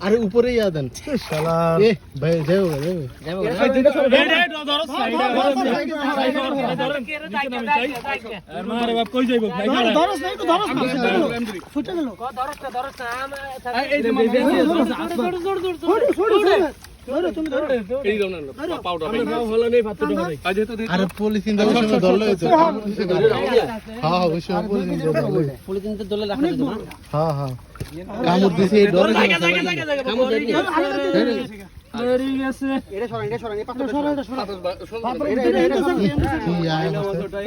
আরে উপরে ইয়া দেন। শালা। এ ভাই যাও যাও। আরে পলিথিন তো হ্যাঁ সময় পলিথিন দলে রাখা হ্যাঁ হ্যাঁ কামড় দিছে এই ডরে কামড় দেয়নি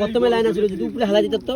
প্রথমে লাইন আছিল যদি উপরে হালা দিত তো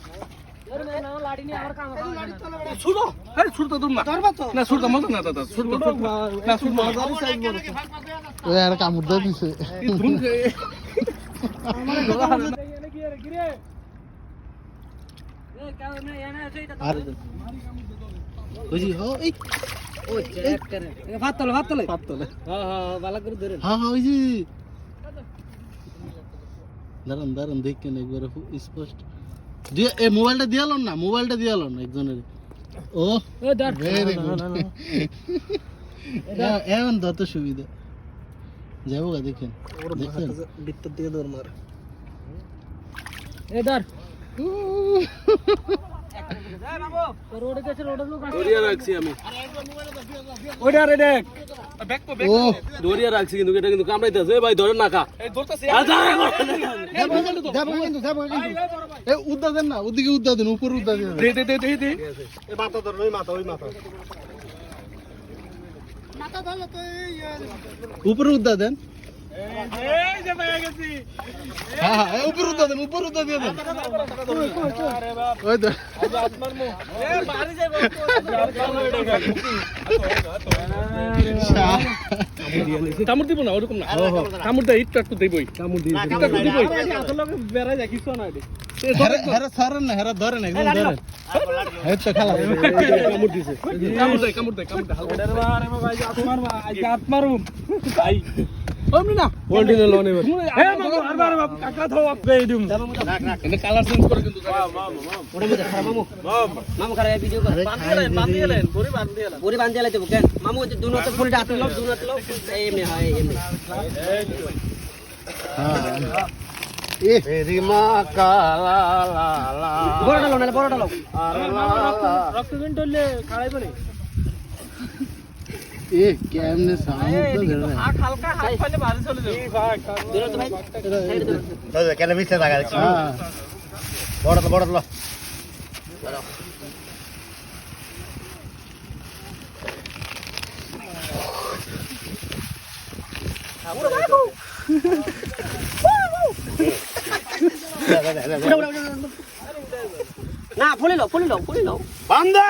বুঝি হো এই ভাত তলে ভাত তলে। পাতলে হ্যাঁ হ্যাঁ ভালো করে ধরে হ্যাঁ হ্যাঁ ওই যে। দাঁড়ান দাঁড়ান দেখেন একবার স্পষ্ট। দিয়ে এ মোবাইলটা দিয়ালো না মোবাইলটা দিয়ে না একজনের। ও ভেরি গুড এমন তত সুবিধা। যাব গা দেখেন দেখেন ভিতর দিয়ে দৌড় মার। এ ধর। ও দৌড়িয়া রাখছি কিন্তু এটা কিন্তু কামড়াইতেছে ভাই না দেন না দেন উপর উদ্দা দেন উপরে উদ্দা দেন হ্যাঁ হ্যাঁ উপর উদ্দা দেন উপর উদ্দা দিয়ে দেন ওই তো কামড় দিব না ওরকম না কামড় দেয় একটু একটু দেবই। কামড় দিব একটু একটু দিবই হেরা হেরা সরেন না হেরা ধরেন একদম ধরেন। এই তো খেলা কামড় দিছে কামড় দেয় কামড় দেয় কামড় দেয় ভাই। ওমনি না ওল্ডিনে লোন এবার। এ মামু আরবার বাপ কাকা থাও আপ বে দিম এটা কালার চেঞ্জ করে কিন্তু ওটা মধ্যে খারাপ মামু। মামু। খারাপ ভিডিও কর। বান্ধিলেন পরে বান্ধিলেন পরে বান্ধে লাইতে কেন? মামু যে দুনো তো ফুলটা হাতে লও দুনো তো লও এমনি হয় এমনি। হ্যাঁ। এ বড়টা লও না বড়টা লও রক্ত দিন টললে খাড়াই পারে এ কেমনে সাউন্ড তো ধরে হালকা হাত পাইলে বাড়ি চলে যাবে। দুনো তো ভাই সাইড দে হ্যাঁ। না ফুলে লও ফুলে ফুলে বান্দা!